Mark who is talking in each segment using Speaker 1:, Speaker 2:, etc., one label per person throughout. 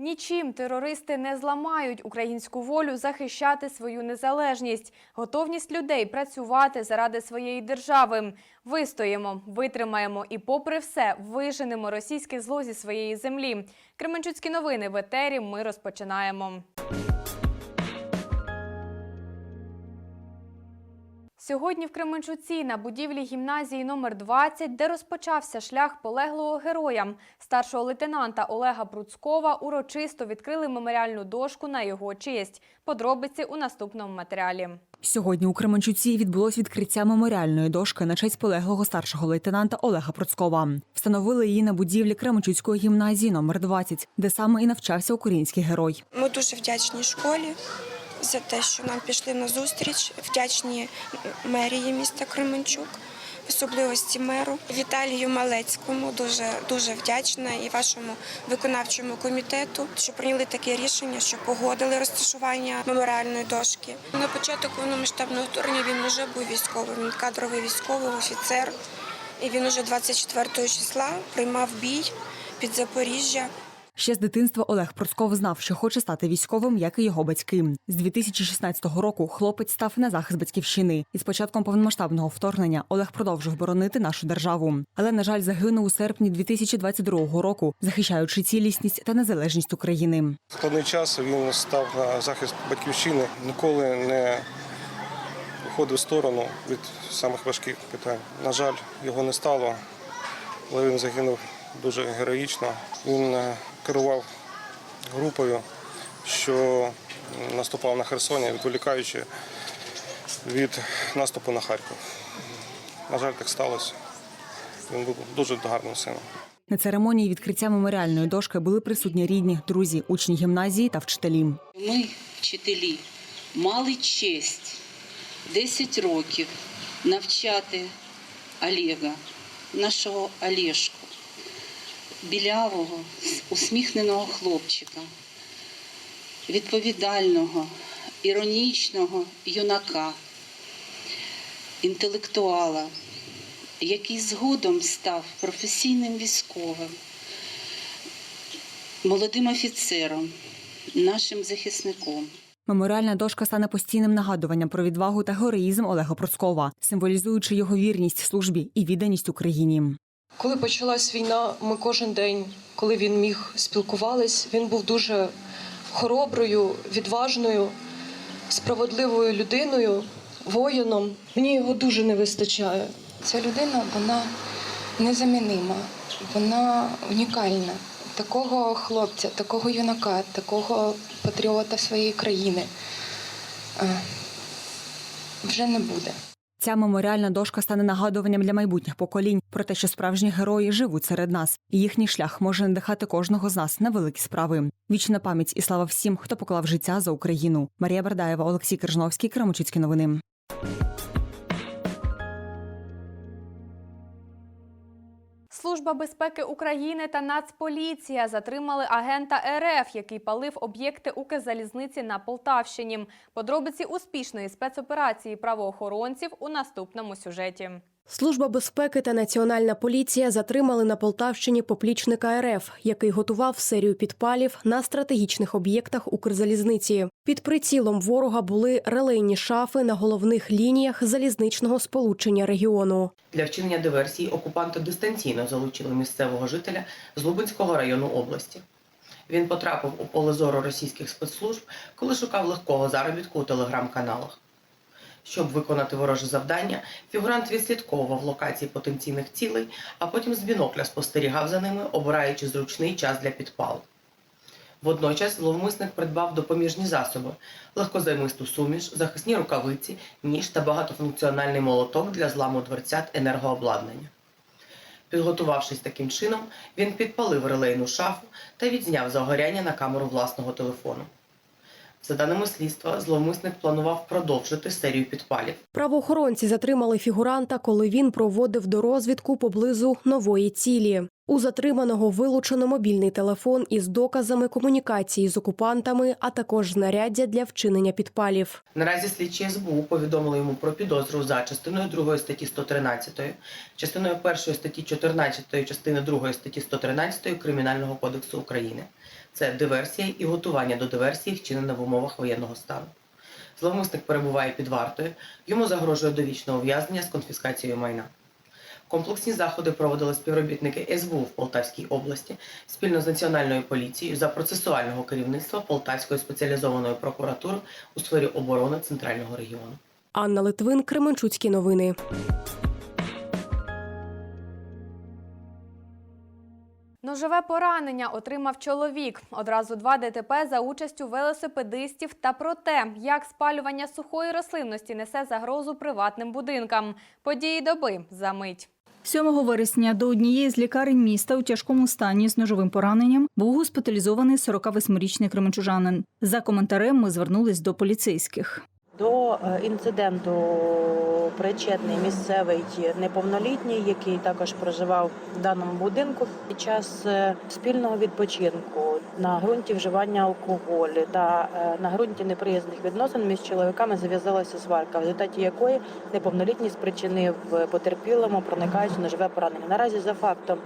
Speaker 1: Нічим терористи не зламають українську волю захищати свою незалежність, готовність людей працювати заради своєї держави. Вистоїмо, витримаємо і, попри все, виженемо російське зло зі своєї землі. Кременчуцькі новини в етері. Ми розпочинаємо. Сьогодні в Кременчуці на будівлі гімназії номер 20, де розпочався шлях полеглого героя, старшого лейтенанта Олега Бруцкова, урочисто відкрили меморіальну дошку на його честь. Подробиці у наступному матеріалі.
Speaker 2: Сьогодні у Кременчуці відбулось відкриття меморіальної дошки на честь полеглого старшого лейтенанта Олега Процкова. Встановили її на будівлі Кременчуцької гімназії номер 20, де саме і навчався український герой.
Speaker 3: Ми дуже вдячні школі за те, що нам пішли на зустріч. Вдячні мерії міста Кременчук, в особливості меру Віталію Малецькому. Дуже дуже вдячна і вашому виконавчому комітету, що прийняли таке рішення, що погодили розташування меморіальної дошки. На початок повномасштабного вторгнення він вже був військовим. Він кадровий військовий офіцер. І він уже 24 числа приймав бій під Запоріжжя.
Speaker 2: Ще з дитинства Олег Процков знав, що хоче стати військовим, як і його батьки. З 2016 року хлопець став на захист батьківщини. І з початком повномасштабного вторгнення Олег продовжив боронити нашу державу. Але, на жаль, загинув у серпні 2022 року, захищаючи цілісність та незалежність України.
Speaker 4: Складний час він став на захист батьківщини, ніколи не виходив в сторону від самих важких питань. На жаль, його не стало, але він загинув дуже героїчно. Він е, керував групою, що наступав на Херсоні, відволікаючи від наступу на Харків. На жаль, так сталося. Він був дуже гарним сином.
Speaker 2: На церемонії відкриття меморіальної дошки були присутні рідні, друзі, учні гімназії та вчителі.
Speaker 5: Ми, вчителі, мали честь 10 років навчати Олега, нашого Олешку, білявого, усміхненого хлопчика, відповідального, іронічного юнака, інтелектуала, який згодом став професійним військовим, молодим офіцером, нашим захисником.
Speaker 2: Меморіальна дошка стане постійним нагадуванням про відвагу та героїзм Олега Процкова, символізуючи його вірність службі і відданість Україні.
Speaker 6: Коли почалась війна, ми кожен день, коли він міг спілкувались, він був дуже хороброю, відважною, справедливою людиною, воїном. Мені його дуже не вистачає.
Speaker 7: Ця людина вона незамінима, вона унікальна. Такого хлопця, такого юнака, такого патріота своєї країни е, вже не буде.
Speaker 2: Ця меморіальна дошка стане нагадуванням для майбутніх поколінь про те, що справжні герої живуть серед нас, і їхній шлях може надихати кожного з нас на великі справи. Вічна пам'ять і слава всім, хто поклав життя за Україну. Марія Бердаєва, Олексій Крижновський, Крамочицькі новини.
Speaker 1: Служба безпеки України та Нацполіція затримали агента РФ, який палив об'єкти Укрзалізниці на Полтавщині. Подробиці успішної спецоперації правоохоронців у наступному сюжеті.
Speaker 8: Служба безпеки та національна поліція затримали на Полтавщині поплічника РФ, який готував серію підпалів на стратегічних об'єктах Укрзалізниці. Під прицілом ворога були релейні шафи на головних лініях залізничного сполучення регіону.
Speaker 9: Для вчинення диверсії окупанти дистанційно залучили місцевого жителя з Лубенського району області. Він потрапив у поле зору російських спецслужб, коли шукав легкого заробітку у телеграм-каналах. Щоб виконати вороже завдання, фігурант відслідковував локації потенційних цілей, а потім з бінокля спостерігав за ними, обираючи зручний час для підпалу. Водночас зловмисник придбав допоміжні засоби, легкозаймисту суміш, захисні рукавиці, ніж та багатофункціональний молоток для зламу дверцят енергообладнання. Підготувавшись таким чином, він підпалив релейну шафу та відзняв загоряння на камеру власного телефону. За даними слідства, зловмисник планував продовжити серію підпалів.
Speaker 8: Правоохоронці затримали фігуранта, коли він проводив дорозвідку поблизу нової цілі.
Speaker 10: У затриманого вилучено мобільний телефон із доказами комунікації з окупантами, а також знаряддя для вчинення підпалів.
Speaker 9: Наразі слідчі СБУ повідомили йому про підозру за частиною 2 статті 113, частиною 1 статті 14, частини 2 статті 113 Кримінального кодексу України. Це диверсія і готування до диверсії, вчинена в умовах воєнного стану. Зловмисник перебуває під вартою, йому загрожує довічне ув'язнення з конфіскацією майна. Комплексні заходи проводили співробітники СБУ в Полтавській області спільно з Національною поліцією за процесуального керівництва Полтавської спеціалізованої прокуратури у сфері оборони центрального регіону.
Speaker 10: Анна Литвин, Кременчуцькі новини.
Speaker 1: Ножове поранення отримав чоловік. Одразу два ДТП за участю велосипедистів та про те, як спалювання сухої рослинності несе загрозу приватним будинкам. Події доби за мить.
Speaker 11: 7 вересня до однієї з лікарень міста у тяжкому стані з ножовим пораненням був госпіталізований 48-річний кременчужанин. За коментарем ми звернулись до поліцейських.
Speaker 12: До е, інциденту причетний місцевий неповнолітній, який також проживав в даному будинку під час е, спільного відпочинку на ґрунті вживання алкоголю та е, на ґрунті неприязних відносин між чоловіками зав'язалася сварка, в результаті якої неповнолітній спричинив потерпілому проникаючи ножове поранення. Наразі за фактом.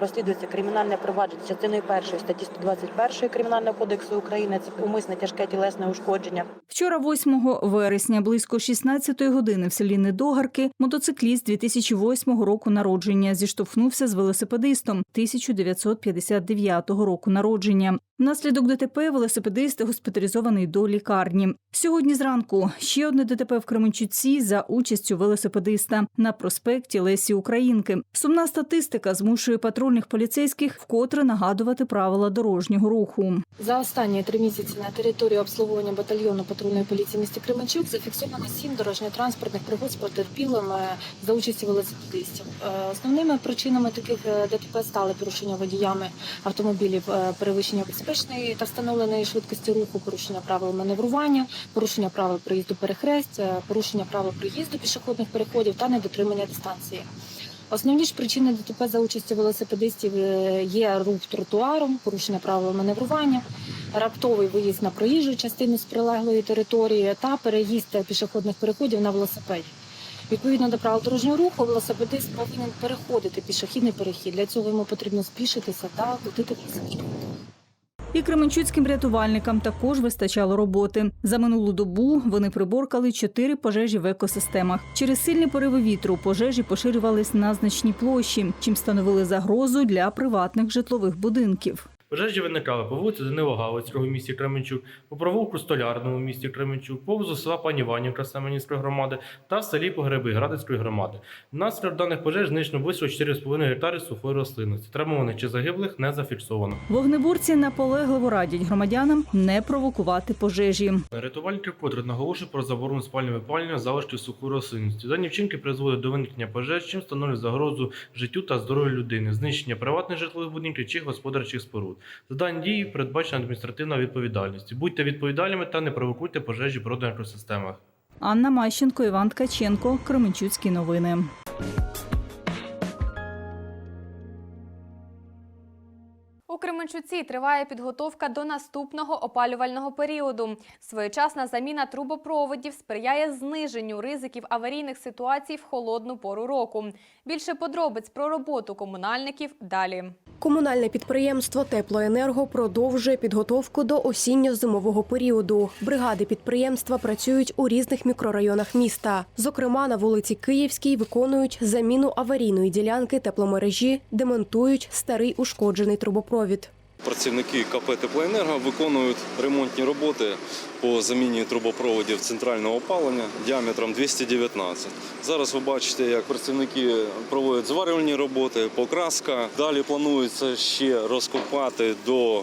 Speaker 12: Розслідується кримінальне провадження частиною першої статті 121 Кримінального кодексу України. Це умисне тяжке тілесне ушкодження.
Speaker 11: Вчора, 8 вересня, близько 16-ї години в селі Недогарки, мотоцикліст 2008 року народження зіштовхнувся з велосипедистом 1959 року народження. Внаслідок ДТП велосипедист госпіталізований до лікарні. Сьогодні зранку ще одне ДТП в Кременчуці за участю велосипедиста на проспекті Лесі Українки. Сумна статистика змушує патрульних поліцейських вкотре нагадувати правила дорожнього руху.
Speaker 13: За останні три місяці на території обслуговування батальйону патрульної поліції міста Кременчук зафіксовано сім дорожньо-транспортних пригод з потерпілими за участі велосипедистів. Е, Основними причинами таких е, ДТП стали порушення водіями автомобілів, е, перевищення безпечної та встановленої швидкості руху, порушення правил маневрування, порушення правил проїзду перехрест, е, порушення правил проїзду пішохідних переходів та недотримання дистанції. Основні ж причини ДТП за участю велосипедистів е, є рух тротуаром, порушення правил маневрування, раптовий виїзд на проїжджу частину з прилеглої території та переїзд пішохідних переходів на велосипеді. Відповідно до правил дорожнього руху, велосипедист повинен переходити пішохідний перехід. Для цього йому потрібно спішитися та крутити велосипед.
Speaker 11: І кременчуцьким рятувальникам також вистачало роботи. За минулу добу вони приборкали чотири пожежі в екосистемах. Через сильні пориви вітру пожежі поширювались на значні площі, чим становили загрозу для приватних житлових будинків.
Speaker 14: Пожежі виникали по вулиці Данила Галицького в місті Кременчук, по провулку Столярному в місті Кременчук, поблизу села Пані Іванівка Семенівської громади та в селі Погреби Градицької громади. Внаслідок даних пожеж знищено близько 4,5 гектари сухої рослинності. Травмованих чи загиблих не зафіксовано.
Speaker 11: Вогнеборці наполегливо радять громадянам не провокувати пожежі.
Speaker 14: Рятувальники вкотре наголошують про заборону спального випалення залишків сухої рослинності. Дані вчинки призводять до виникнення пожеж, чим становлять загрозу життю та здоров'ю людини, знищення приватних житлових будинків чи господарчих споруд. За дані дії передбачена адміністративна відповідальність. Будьте відповідальними та не провокуйте пожежі в екосистемах.
Speaker 11: Анна Мащенко, Іван Ткаченко, Кременчуцькі новини.
Speaker 1: Кременчуці триває підготовка до наступного опалювального періоду. Своєчасна заміна трубопроводів сприяє зниженню ризиків аварійних ситуацій в холодну пору року. Більше подробиць про роботу комунальників далі.
Speaker 10: Комунальне підприємство Теплоенерго продовжує підготовку до осінньо-зимового періоду. Бригади підприємства працюють у різних мікрорайонах міста. Зокрема, на вулиці Київській виконують заміну аварійної ділянки тепломережі, демонтують старий ушкоджений трубопровід.
Speaker 4: Працівники КП «Теплоенерго» виконують ремонтні роботи по заміні трубопроводів центрального опалення діаметром 219. Зараз ви бачите, як працівники проводять зварювальні роботи, покраска. Далі планується ще розкопати до е,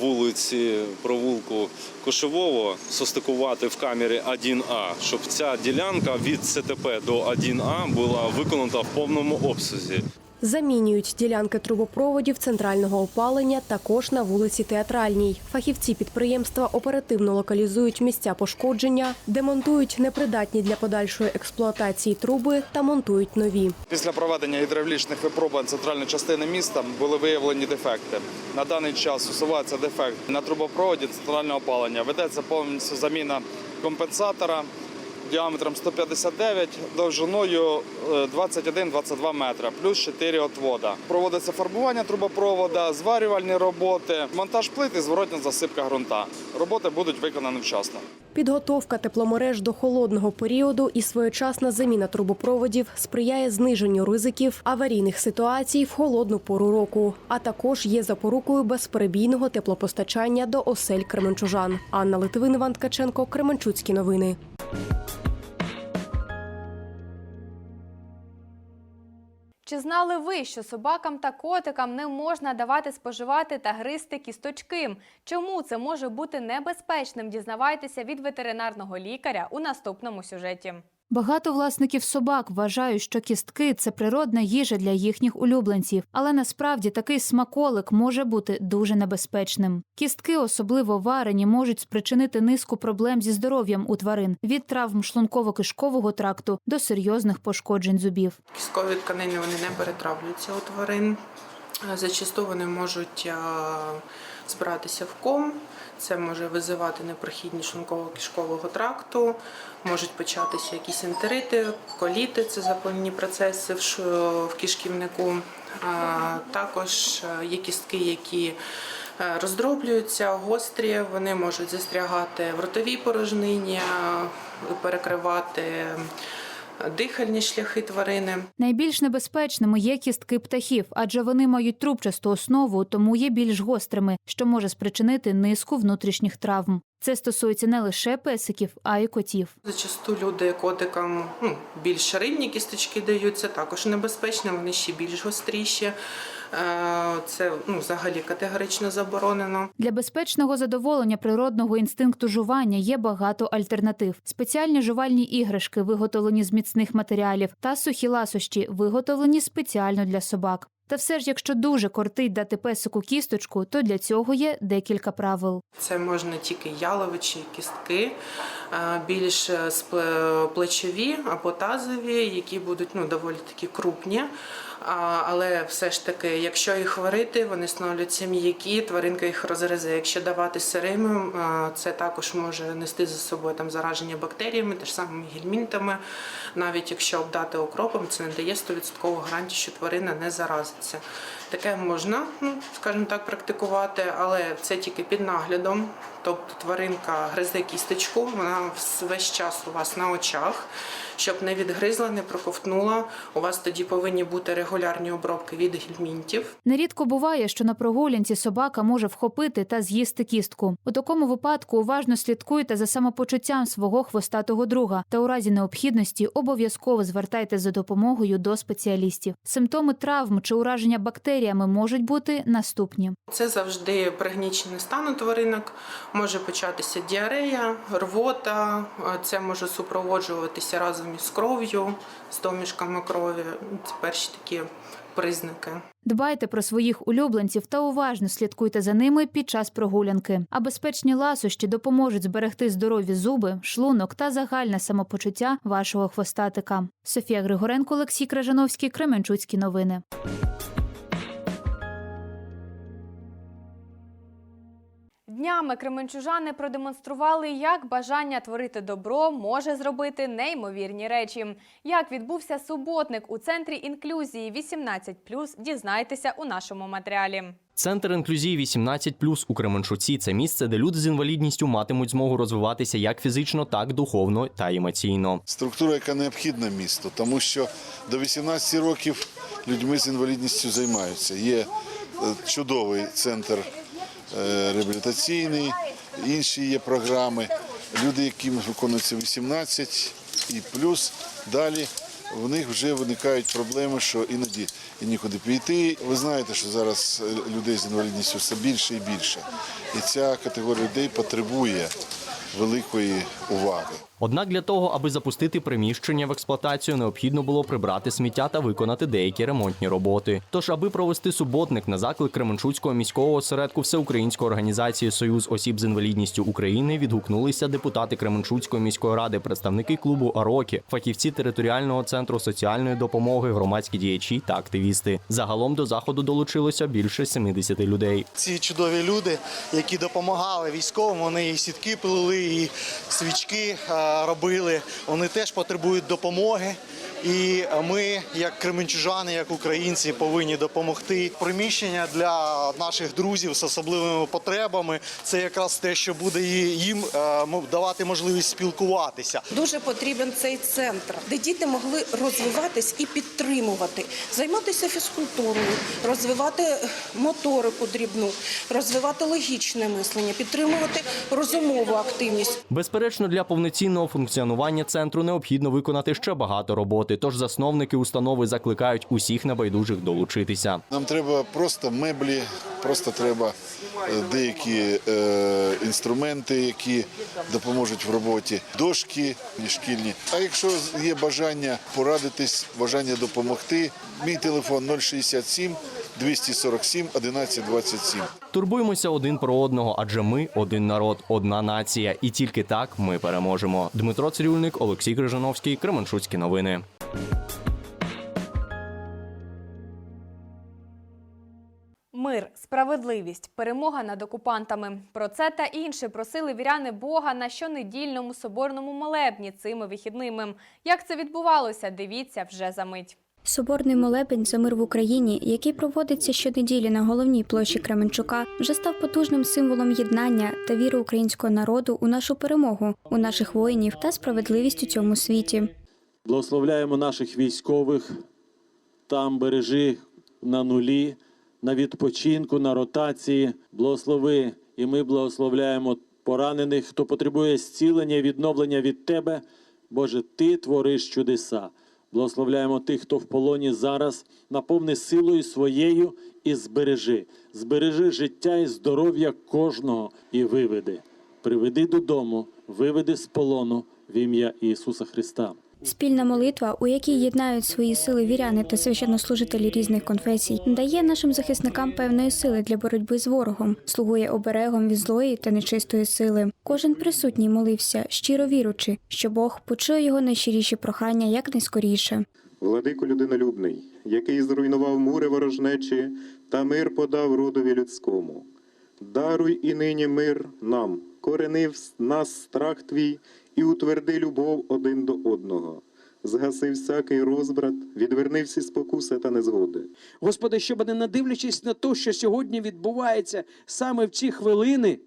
Speaker 4: вулиці провулку Кошевого, состикувати в камері 1А, щоб ця ділянка від СТП до 1А була виконана в повному обсязі.
Speaker 10: Замінюють ділянки трубопроводів центрального опалення також на вулиці Театральній. Фахівці підприємства оперативно локалізують місця пошкодження, демонтують непридатні для подальшої експлуатації труби та монтують нові.
Speaker 15: Після проведення гідравлічних випробувань центральної частини міста були виявлені дефекти. На даний час усувається дефект на трубопроводі центрального опалення. Ведеться повністю заміна компенсатора діаметром 159, довжиною е, 21-22 метра, плюс 4 отвода. Проводиться фарбування трубопровода, зварювальні роботи, монтаж плит і зворотня засипка ґрунта. Роботи будуть виконані вчасно.
Speaker 10: Підготовка тепломереж до холодного періоду і своєчасна заміна трубопроводів сприяє зниженню ризиків аварійних ситуацій в холодну пору року, а також є запорукою безперебійного теплопостачання до осель Кременчужан. Анна Литвин, Ткаченко, Кременчуцькі новини.
Speaker 1: Чи знали ви, що собакам та котикам не можна давати споживати та гризти кісточки? Чому це може бути небезпечним? Дізнавайтеся від ветеринарного лікаря у наступному сюжеті.
Speaker 16: Багато власників собак вважають, що кістки це природна їжа для їхніх улюбленців, але насправді такий смаколик може бути дуже небезпечним. Кістки, особливо варені, можуть спричинити низку проблем зі здоров'ям у тварин від травм шлунково-кишкового тракту до серйозних пошкоджень зубів.
Speaker 8: Кісткові тканини вони не перетравлюються у тварин. Е, Зачасту вони можуть е, збиратися в ком. Це може визивати непрохідність шлунково-кишкового тракту, можуть початися якісь ентерити, коліти це запальні процеси в кишківнику. А Також е, є кістки, які е, роздроблюються, гострі, вони можуть застрягати в ротовій порожнині, е, перекривати дихальні шляхи тварини.
Speaker 16: Найбільш небезпечними є кістки птахів, адже вони мають трубчасту основу, тому є більш гострими, що може спричинити низку внутрішніх травм. Це стосується не лише песиків, а й котів.
Speaker 8: Зачасту люди котикам ну, більш рибні кісточки дають, це також небезпечно, вони ще більш гостріші. Е, Це ну, взагалі категорично заборонено.
Speaker 16: Для безпечного задоволення природного інстинкту жування є багато альтернатив: спеціальні жувальні іграшки, виготовлені з міцних матеріалів, та сухі ласощі, виготовлені спеціально для собак. Та все ж, якщо дуже кортить дати песику кісточку, то для цього є декілька правил.
Speaker 8: Це можна тільки яловичі кістки, е, більш е, плечові або тазові, які будуть ну, доволі такі крупні. Але все ж таки, якщо їх варити, вони становляться м'які, тваринка їх розгризе. Якщо давати сирими, це також може нести за собою там зараження бактеріями, теж самими гельмінтами. Навіть якщо обдати окропом, це не дає 100% гарантії, що тварина не заразиться. Таке можна, ну скажімо так, практикувати, але це тільки під наглядом. Тобто тваринка гризе кісточку, вона весь час у вас на очах, щоб не відгризла, не проковтнула. У вас тоді повинні бути регулярні обробки від гельмінтів.
Speaker 16: Нерідко буває, що на прогулянці собака може вхопити та з'їсти кістку. У такому випадку уважно слідкуйте за самопочуттям свого хвостатого друга та у разі необхідності обов'язково звертайте за допомогою до спеціалістів. Симптоми травм чи ураження бактеріями можуть бути наступні.
Speaker 8: Це завжди пригнічений стан у тваринок. Може початися діарея, рвота. Це може супроводжуватися разом із кров'ю, з домішками крові. Це перші такі признаки.
Speaker 16: Дбайте про своїх улюбленців та уважно слідкуйте за ними під час прогулянки. А безпечні ласощі допоможуть зберегти здорові зуби, шлунок та загальне самопочуття вашого хвостатика. Софія Григоренко, Олексій Кражановський, Кременчуцькі новини.
Speaker 1: Днями кременчужани продемонстрували, як бажання творити добро може зробити неймовірні речі. Як відбувся суботник у центрі інклюзії 18+, дізнайтеся у нашому матеріалі.
Speaker 17: Центр інклюзії 18 у Кременчуці це місце, де люди з інвалідністю матимуть змогу розвиватися як фізично, так духовно та емоційно.
Speaker 18: Структура, яка необхідна місту, тому що до 18 років людьми з інвалідністю займаються. Є е, чудовий центр реабілітаційний, інші є програми. Люди, яким виконується 18 і плюс, далі в них вже виникають проблеми, що іноді і нікуди піти. Ви знаєте, що зараз е, людей з інвалідністю все більше і більше. І ця категорія людей потребує великої уваги.
Speaker 17: Однак для того, аби запустити приміщення в експлуатацію, необхідно було прибрати сміття та виконати деякі ремонтні роботи. Тож, аби провести суботник на заклик Кременчуцького міського осередку Всеукраїнської організації Союз осіб з інвалідністю України відгукнулися депутати Кременчуцької міської ради, представники клубу Арокі, фахівці територіального центру соціальної допомоги, громадські діячі та активісти. Загалом до заходу долучилося більше 70 людей.
Speaker 19: Ці чудові люди, які допомагали військовим, вони і сітки плели, і свічки робили. Вони теж потребують допомоги. І ми, як кременчужани, як українці, повинні допомогти. Приміщення для наших друзів з особливими потребами це якраз те, що буде їм е, давати можливість спілкуватися.
Speaker 20: Дуже потрібен цей центр, де діти могли розвиватись і підтримувати, займатися фізкультурою, розвивати моторику дрібну, розвивати логічне мислення, підтримувати розумову активність.
Speaker 17: Безперечно, для повноцінного функціонування центру необхідно виконати ще багато роботи. Тож засновники установи закликають усіх небайдужих долучитися.
Speaker 18: Нам треба просто меблі, просто треба е, деякі е, інструменти, які допоможуть в роботі, дошки шкільні. А якщо є бажання порадитись, бажання допомогти, мій телефон 067 247 1127.
Speaker 17: Турбуємося один про одного, адже ми один народ, одна нація, і тільки так ми переможемо. Дмитро Цирюльник, Олексій Крижановський, Кременчуцькі новини.
Speaker 1: Мир, справедливість, перемога над окупантами. Про це та інше просили віряни Бога на щонедільному соборному молебні цими вихідними. Як це відбувалося, дивіться вже за мить.
Speaker 21: Соборний молебень за мир в Україні, який проводиться щонеділі на головній площі Кременчука, вже став потужним символом єднання та віри українського народу у нашу перемогу, у наших воїнів та справедливість у цьому світі.
Speaker 22: Благословляємо наших військових, там бережи на нулі, на відпочинку, на ротації. Благослови, і ми благословляємо поранених, хто потребує зцілення і відновлення від Тебе. Боже, Ти твориш чудеса. Благословляємо тих, хто в полоні зараз, наповни силою своєю і збережи. Збережи життя і здоров'я кожного і виведи. Приведи додому, виведи з полону в ім'я Ісуса Христа.
Speaker 21: Спільна молитва, у якій єднають свої сили віряни та священнослужителі різних конфесій, дає нашим захисникам певної сили для боротьби з ворогом, слугує оберегом від злої та нечистої сили. Кожен присутній молився, щиро віручи, що Бог почує його найщиріші прохання якнайскоріше.
Speaker 23: Владико людинолюбний, який зруйнував мури ворожнечі та мир подав родові людському. Даруй і нині мир нам, корени в нас страх твій і утверди любов один до одного. Згаси всякий розбрат, відверни всі спокуси та незгоди.
Speaker 24: Господи, щоб не надивлячись на те, що сьогодні відбувається саме в ці хвилини,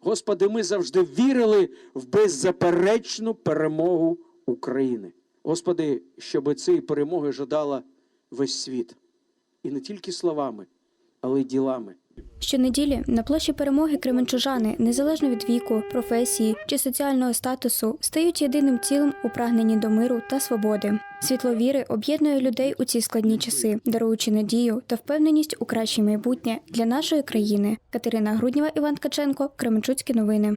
Speaker 24: Господи, ми завжди вірили в беззаперечну перемогу України. Господи, щоб цієї перемоги жадала весь світ. І не тільки словами, але й ділами.
Speaker 21: Щонеділі на площі перемоги кременчужани, незалежно від віку, професії чи соціального статусу, стають єдиним цілим у прагненні до миру та свободи. Світло віри об'єднує людей у ці складні часи, даруючи надію та впевненість у краще майбутнє для нашої країни. Катерина Грудніва, Іван Ткаченко, Кременчуцькі новини.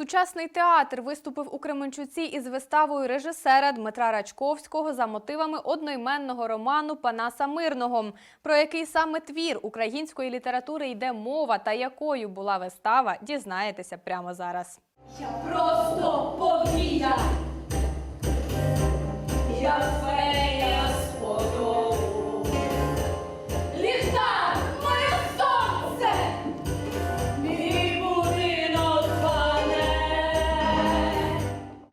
Speaker 1: Сучасний театр виступив у Кременчуці із виставою режисера Дмитра Рачковського за мотивами одноіменного роману Панаса Мирного. Про який саме твір української літератури йде мова та якою була вистава, дізнаєтеся прямо зараз.
Speaker 25: Я просто повія. Я фея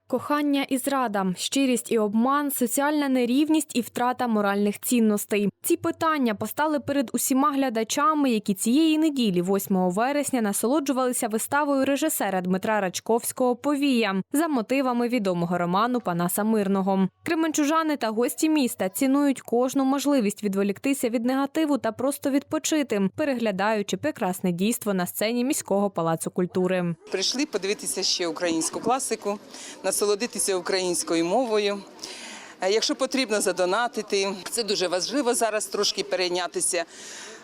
Speaker 1: Кохання і зрада, щирість і обман, соціальна нерівність і втрата моральних цінностей. Ці питання постали перед усіма глядачами, які цієї неділі, 8 вересня, насолоджувалися виставою режисера Дмитра Рачковського Повія за мотивами відомого роману Панаса Мирного. Кременчужани та гості міста цінують кожну можливість відволіктися від негативу та просто відпочити, переглядаючи прекрасне дійство на сцені міського палацу культури.
Speaker 26: Прийшли подивитися ще українську класику, насолодитися українською мовою. Е, Якщо потрібно задонатити, це дуже важливо зараз трошки перейнятися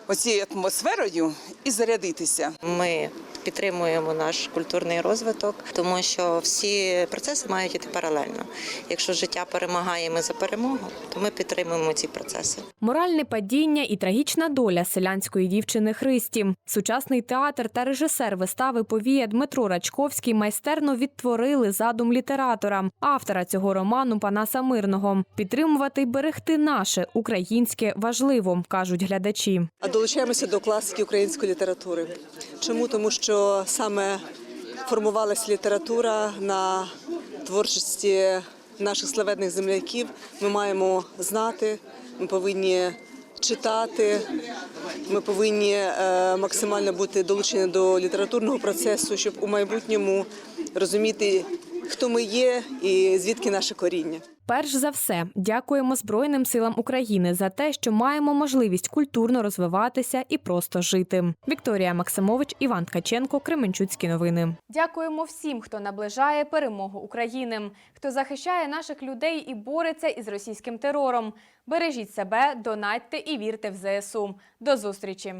Speaker 26: оцією атмосферою і зарядитися.
Speaker 27: Ми підтримуємо наш культурний розвиток, тому що всі процеси мають іти паралельно. Якщо життя перемагає, ми за перемогу, то ми підтримуємо ці процеси.
Speaker 1: Моральне падіння і трагічна доля селянської дівчини Христі. Сучасний театр та режисер вистави Повія Дмитро Рачковський майстерно відтворили задум літератора, автора цього роману Панаса Мирного. Підтримувати й берегти наше українське важливо, кажуть глядачі.
Speaker 28: Долучаємося до класики української літератури. Чому? Тому що саме формувалася література на творчості наших славетних земляків. Ми маємо знати, ми повинні читати, ми повинні е, максимально бути долучені до літературного процесу, щоб у майбутньому розуміти, хто ми є і звідки наше коріння.
Speaker 1: Перш за все, дякуємо Збройним силам України за те, що маємо можливість культурно розвиватися і просто жити. Вікторія Максимович, Іван Ткаченко, Кременчуцькі новини. Дякуємо всім, хто наближає перемогу України, хто захищає наших людей і бореться із російським терором. Бережіть себе, донатьте і вірте в ЗСУ. До зустрічі!